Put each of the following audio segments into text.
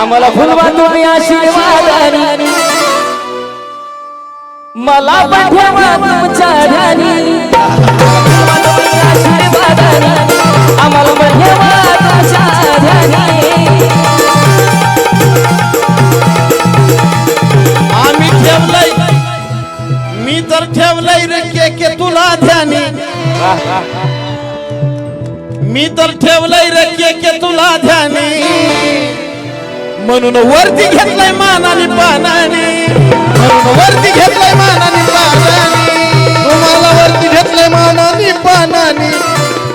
आम्हाला फुलवा तुम्ही आशीर्वादानी. मला पण तुमच्या राणी आशीर्वादानी. मी तर ठेवलंय रे के के तुला ध्यानी. म्हणून वरती घेतलंय मानाने पानाने. म्हणून वरती घेतलंय मानाने पानाने. तुम्हाला वरती घेतलंय मानानी पानाने.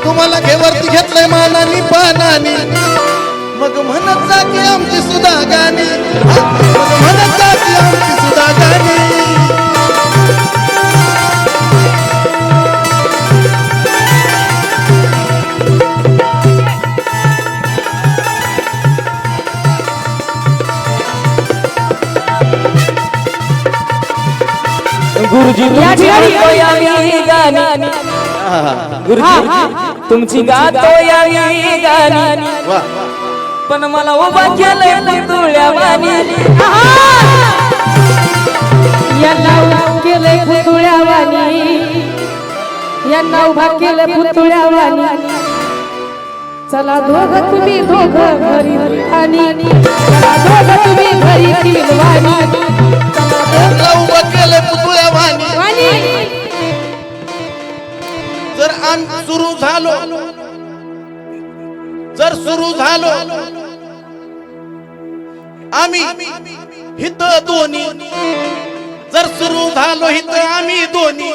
तुम्हाला घे वरती घेतलंय मानानी पानाने. मग म्हणत जा की आमची सुद्धा गाणी मग म्हणत जा की आमची गुरुजी तुमची गातोय आम्ही गाणी. गुरुजी तुमची गातोय आम्ही गाणी. वा. पण मला उभा केलंय पुतुळ्या वाणी. यांना उभा केलंय पुतळ्यावानी यांना उभा केलं पुतळ्यावानी चला दोघ तुम्ही दोघ घरी आणि चला दोघ तुम्ही घरी किलवानी त्यांना उभं केलंय जर सुरू झालो. जर सुरू झालो आम्ही हित दोन्ही. जर सुरू झालो हित आम्ही दोन्ही.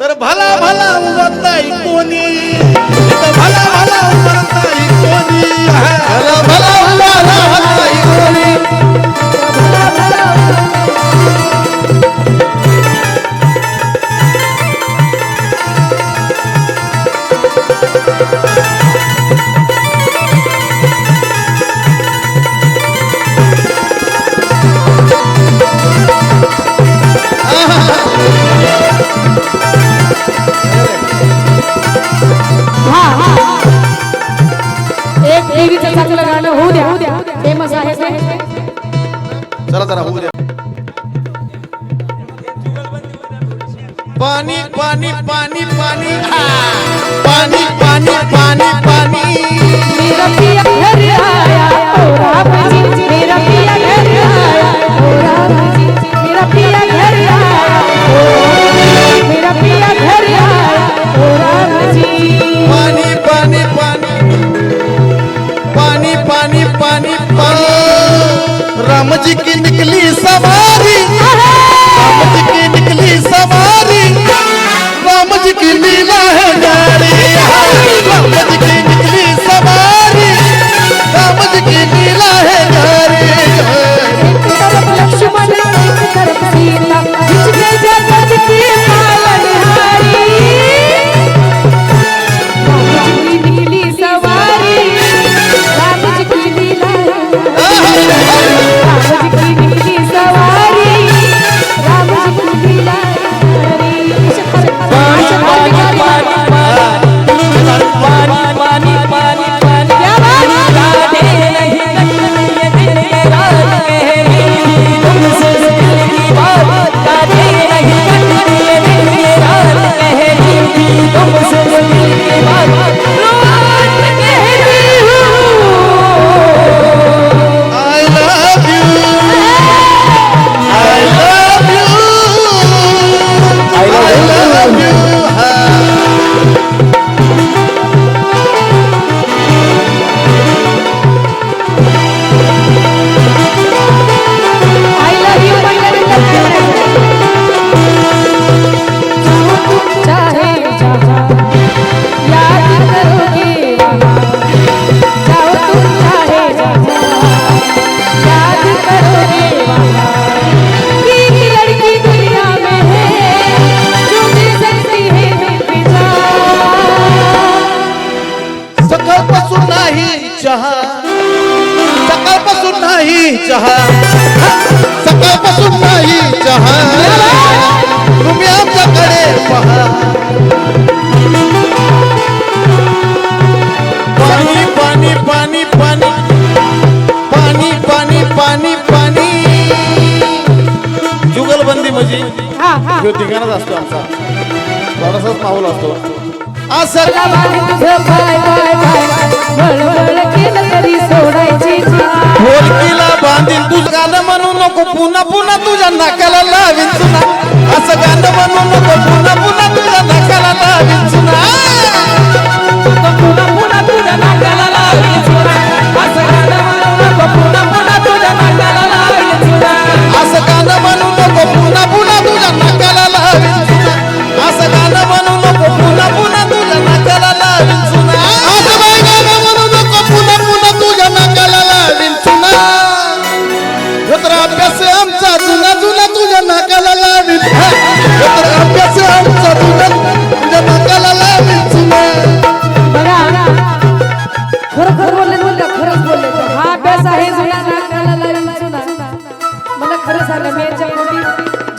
तर भला भला उमरत कोणी भला जरा होऊ द्या. पाणी पाणी पाणी पाणी. पाणी पाणी पाणी पाणी. मेरा पिया घर आया चहा. सकाळपासून नाही चहा. सकाळपासून नाही चहा. तुम्ही आमच्याकडे पहा. पाणी पाणी पाणी पाणी. पाणी पाणी पाणी जुगलबंदी म्हणजे? तुझं पाय पाय पाय वळवळ केलं तरी सोडायची नाही. ढोलकीला बांधीन तू गाणं म्हणू नको पुन्हा पुन्हा तुझ्या नाकाला लावीन चुना. असं गाणं म्हणू नको पुन्हा पुन्हा तुझ्या नाकाला लावीन चुना.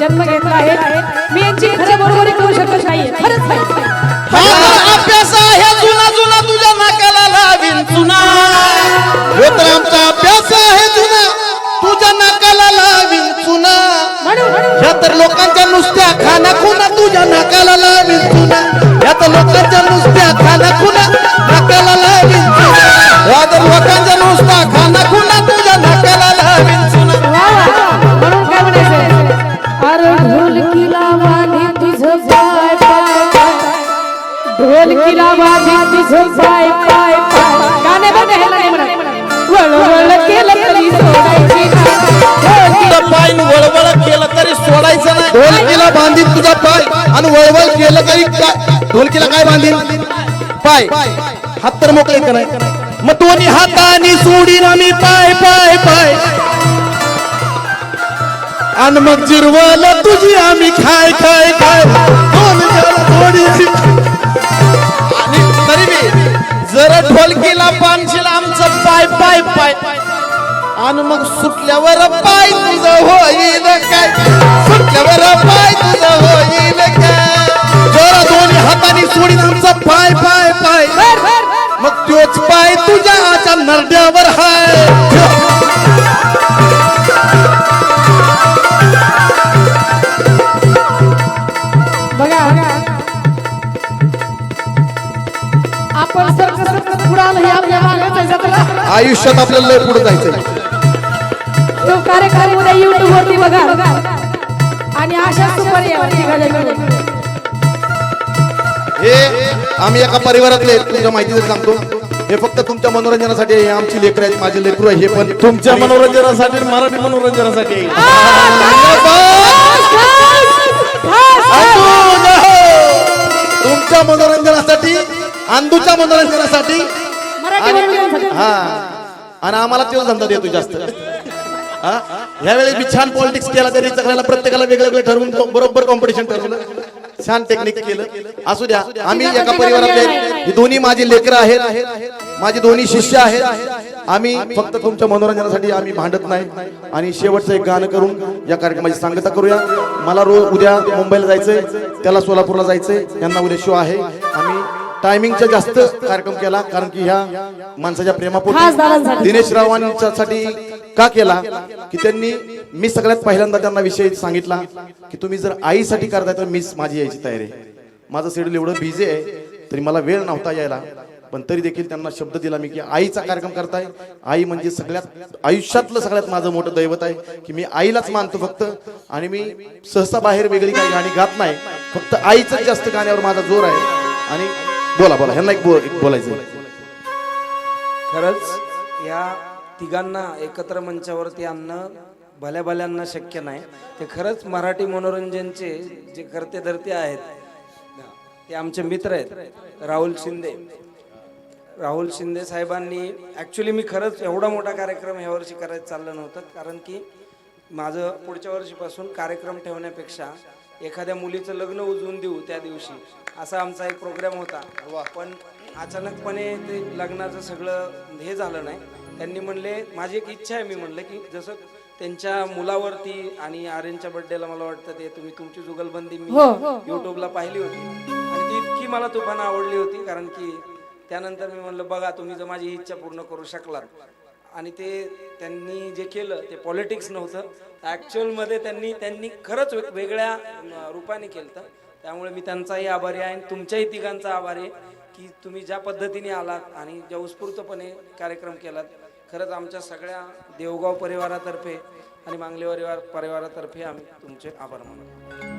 जन्म घेतला आहे. मी यांची खरं बरोबरी करू शकत खरंच नाही. हा अभ्यास आहे जुना जुना तुझ्या नाकाला लावीन चुना. आमचा अभ्यास आहे जुना तुझ्या नाकाला लावीन चुना. ह्या तर लोकांच्या नुसत्या खाना खुना तुझ्या नाकाला लावीन चुना. ह्या तर लोकांच्या नुसत्या खाना खुना ढोलकीला बांधी तुझं पाय पाय पाय गाणे बघ नाही म्हणत वळवळ केलं तरी सोडायची. तुझं पाय वळवळ केलं तरी सोडायचं नाही. ढोलकीला बांधीन तुझा पाय आणि वळवळ केलं तरी काय? ढोलकीला काय बांधीन? पाय. हात तर मोकळे का नाही? मग दोन्ही हातानी सोडीन आम्ही पाय पाय पाय. आणि मग जिरवल तुझी आम्ही खाय खाय खाय. दोन थोडीशी ढोलकीला बांधशील आमचं पाय पाय पाय. आणि मग सुटल्यावर पाय तुझं होईल काय? आपण सर कसं कसं पुढे आलो हे आपल्या मागच आहे जत्रा. आयुष्यात आपल्याला लय पुढे जायचंय तो कार्यक्रम उद्या युट्यूब वरती बघा आणि अशा सुपर हे आम्ही एका परिवारातले तुमच्या माहितीसाठी सांगतो हे फक्त तुमच्या मनोरंजनासाठी आहे. हे आमची लेकर आहेत माझे लेकरू आहे हे पण तुमच्या मनोरंजनासाठी मराठी मनोरंजनासाठी तुमच्या मनोरंजनासाठी अंदूच्या मनोरंजनासाठी. हा. आणि आम्हाला तेच धंदा देतो जास्त. ह्यावेळी मी छान पॉलिटिक्स केला तरी सगळ्याला प्रत्येकाला वेगळं वेगळं ठरवून बरोबर कॉम्पिटिशन ठरवलं. छान टेक्निक केलं. असू द्या आम्ही एका परिवारातले ही दोन्ही माझी लेकरं आहेत. माझी दोन्ही शिष्य आहेत. आम्ही फक्त तुमच्या मनोरंजनासाठी आम्ही भांडत नाही. आणि शेवटचं एक गाणं करून या कार्यक्रमाची सांगता करूया. मला रोज उद्या मुंबईला जायचंय त्याला सोलापूरला जायचंय. यांना उद्या शो आहे. आम्ही टायमिंगचा जास्त कार्यक्रम केला कारण की ह्या माणसाच्या प्रेमापोटी. दिनेश रावांसाठी का केला? की त्यांनी मी सगळ्यात पहिल्यांदा त्यांना विषय सांगितला की तुम्ही जर आईसाठी करताय तर मीच माझी यायची तयारी आहे. माझं शेड्यूल एवढं बिझी आहे तरी मला वेळ नव्हता यायला. पण तरी देखील त्यांना शब्द दिला मी की आईचा कार्यक्रम करताय. आई म्हणजे सगळ्यात आयुष्यातलं सगळ्यात माझं मोठं दैवत आहे की मी आईलाच मानतो फक्त. आणि मी सहसा बाहेर वेगळी काही गाणी गात नाही फक्त आईच जास्त गाण्यावर माझा जोर आहे. आणि बोला बोला. ह्यांना एक बो- एक बोलायचं खरंच या तिघांना एकत्र मंचावरती आणणं भल्या भल्यांना शक्य नाही. ते खरंच मराठी मनोरंजनचे जे करते धरते आहेत ते आमचे मित्र आहेत राहुल शिंदे. राहुल शिंदे साहेबांनी ॲक्च्युली मी खरंच एवढा मोठा कार्यक्रम यावर्षी करायचं चाललं नव्हतं कारण की माझं पुढच्या वर्षीपासून कार्यक्रम ठेवण्यापेक्षा एखाद्या मुलीचं लग्न उजवून देऊ त्या दिवशी. असा आमचा एक प्रोग्राम होता. पण अचानकपणे ते लग्नाचं सगळं हे झालं नाही. त्यांनी म्हणले माझी एक इच्छा आहे मी म्हणलं की जसं त्यांच्या मुलावरती आणि आर्यनच्या बर्थडेला मला वाटतं ते तुम्ही तुमची जुगलबंदी मी हो, हो, हो. युट्यूबला पाहिली होती. आणि ती इतकी मला तुफान आवडली होती कारण की त्यानंतर मी म्हणलं बघा तुम्ही जर माझी इच्छा पूर्ण करू शकलात आणि ते त्यांनी जे केलं ते पॉलिटिक्स नव्हतं. ॲक्च्युअलमध्ये त्यांनी त्यांनी खरंच वेगळ्या रूपाने केलं त्यामुळे मी त्यांचाही आभारी आहे आणि तुमच्याही तिघांचा आभारी आहे की तुम्ही ज्या पद्धतीने आलात आणि ज्या उत्स्फूर्तपणे कार्यक्रम केलात. खरंच आमच्या सगळ्या देवगाव परिवारातर्फे आणि मांगले परिवार परिवारातर्फे आम्ही तुमचे आभार मानतो.